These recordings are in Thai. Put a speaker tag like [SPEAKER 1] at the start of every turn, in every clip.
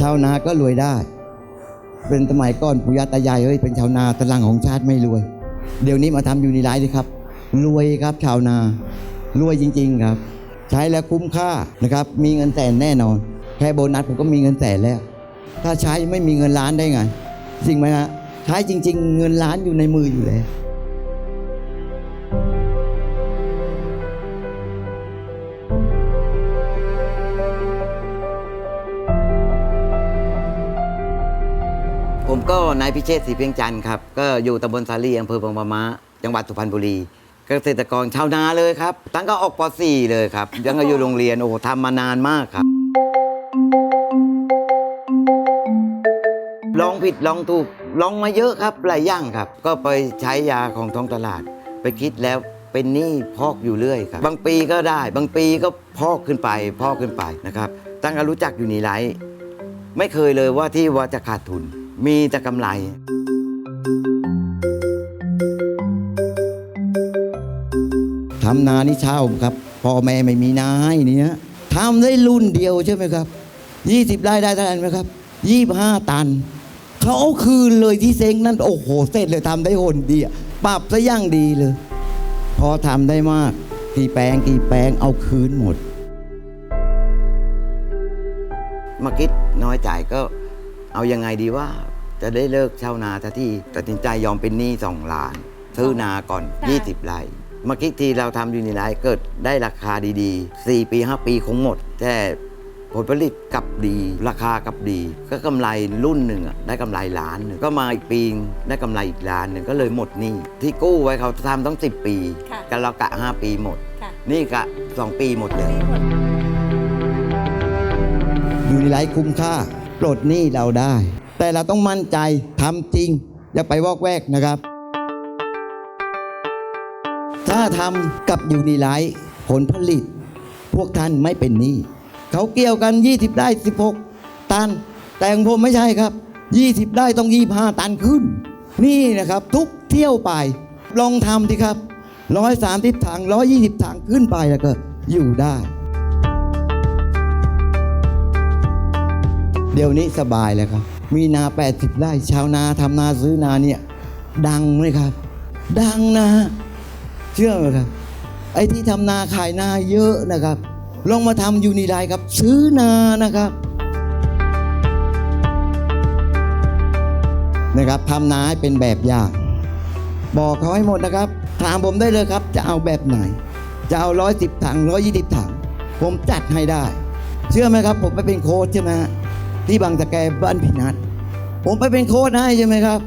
[SPEAKER 1] ชาวนาก็รวยได้ เป็นสมัยก่อนปุยาตายายเฮ้ยเป็นชาวนาตะลังของชาติไม่รวย เดี๋ยวนี้มาทำอยู่ในไลฟ์เลยครับ รวยครับชาวนารวยจริง ๆครับ ใช้แล้วคุ้มค่านะครับ มีเงินแสนแน่นอน แค่โบนัสผมก็มีเงินแสนแล้ว ถ้าใช้ไม่มีเงินล้านได้ไงจริงไหมฮะใช้จริง ๆ เงินล้านอยู่ในมืออยู่แล้ว ก็นายพิเชษศรีเพียงจันทร์ครับ ก็อยู่ตำบลสาลีอำเภอบางปะมาจังหวัดสุพรรณบุรี เกษตรกรชาวนาเลยครับ ตั้งก็ออกป .4 เลยครับ ยังก็อยู่โรงเรียน โอ้โหทำมานานมากครับ ลองผิดลองถูกลองมาเยอะครับหลายอย่างครับ ก็ไปใช้ยาของท้องตลาด ไปคิดแล้วเป็นหนี้พอกอยู่เรื่อยครับ บางปีก็ได้ บางปีก็พอกขึ้นไป พอกขึ้นไปนะครับ ตั้งแต่รู้จักอยู่นี่ไรไม่เคยเลยว่าที่ว่าจะขาดทุน มีแต่กำไรทำนานี่เช่าครับพ่อแม่ไม่มีนาให้เนี่ยทำได้รุ่นเดียวใช่ไหมครับ20ไร่ได้เท่าไหร่ไหมครับ25ตัน เขาคืนเลยที่เซ็งนั่นโอ้โหเสร็จเลยทำได้หนเดียวปรับซะย่างดีเลย พอทำได้มากกี่แปลงกี่แปลงเอาคืนหมดมาคิดน้อยใจก็ เอายังไงดีว่า จะได้เลิกเช่านาทันทีตัดสินใจยอมเป็นหนี้สองล้านซื้อนาก่อน
[SPEAKER 2] จ้ะ
[SPEAKER 1] 20ไร่มาคิดทีเราทำอยู่ในไร่เกิดได้ราคาดีๆ 4 ปี 5 ปีคงหมด แต่ผลผลิตกลับดีราคากลับดี ก็กำไรรุ่นหนึ่งอะได้กำไรล้านหนึ่งก็มาอีกปีได้กำไรอีกล้านหนึ่งก็เลยหมดหนี้ที่กู้ไว้เขาทำต้อง 10 ปี
[SPEAKER 2] ค่ะ
[SPEAKER 1] กันเรากะ 5 ปีหมด
[SPEAKER 2] ค่ะ
[SPEAKER 1] นี่กะ 2 ปีหมดเลยอยู่ในไลฟ์คุ้มค่า ปลดหนี้เราได้ แต่เราต้องมั่นใจทำจริง อย่าไปวอกแวกนะครับ ถ้าทำกับอยู่ในไลฟ์ผลผลิต พวกท่านไม่เป็นหนี้เขาเกี่ยวกัน 20 ได้ 16 ตัน แต่ของผมไม่ใช่ครับ 20 ได้ต้อง 25 ตันขึ้น นี่นะครับทุกเที่ยวไป ลองทำสิครับ130ถัง120ถังขึ้นไปแล้วก็อยู่ได้ เดี๋ยวนี้สบายแล้วครับ มีนา 80ไร่ชาวนาทำนาซื้อนาเนี่ยดังไหมครับ ดังนะ เชื่อไหมครับ ไอ้ที่ทำนาขายนาเยอะนะครับ ลองมาทำยูนิไดครับ ซื้อนานะครับนะครับทำนาให้เป็นแบบอย่างบอกเขาให้หมดนะครับ ถามผมได้เลยครับ จะเอาแบบไหน จะเอาร้อยสิบถังร้อยยี่สิบถัง ผมจัดให้ได้ เชื่อไหมครับ ผมไปเป็นโค้ชใช่ไหม ที่บางตะแกบ้านพินัทผมไปเป็นโค้ชให้ใช่ไหมครับ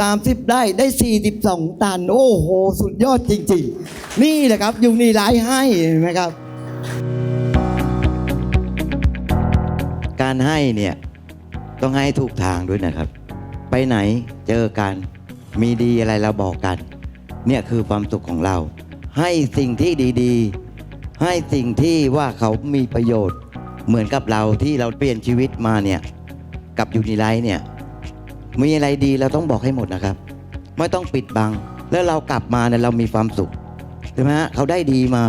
[SPEAKER 1] สามสิบได้ได้สี่สิบสองตัน โอ้โห สุดยอดจริง ๆ นี่แหละครับอยู่นี่ไลฟ์ให้เห็นไหมครับ การให้เนี่ยต้องให้ถูกทางด้วยนะครับ ไปไหนเจอกันมีดีอะไรเราบอกกัน เนี่ยคือความสุขของเรา ให้สิ่งที่ดี ๆ ให้สิ่งที่ว่าเขามีประโยชน์ เหมือนกับเราที่เราเปลี่ยนชีวิตมาเนี่ยกับยูนิไลท์เนี่ยมีอะไรดีเราต้องบอกให้หมดนะครับ ไม่ต้องปิดบัง แล้วเรากลับมาเนี่ยเรามีความสุขใช่ไหมฮะเขาได้ดีมา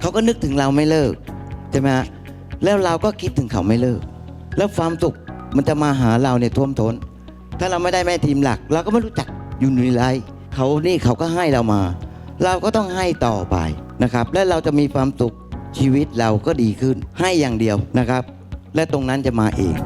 [SPEAKER 1] เขาก็นึกถึงเราไม่เลิกใช่ไหมฮะแล้วเราก็คิดถึงเขาไม่เลิก แล้วความสุขมันจะมาหาเราเนี่ยท่วมท้น ถ้าเราไม่ได้แม่ทีมหลัก เราก็ไม่รู้จักยูนิไลท์เขานี่เขาก็ให้เรามา เราก็ต้องให้ต่อไปนะครับ และเราจะมีความสุข ชีวิตเราก็ดีขึ้นให้อย่างเดียวนะครับ และตรงนั้นจะมาเอง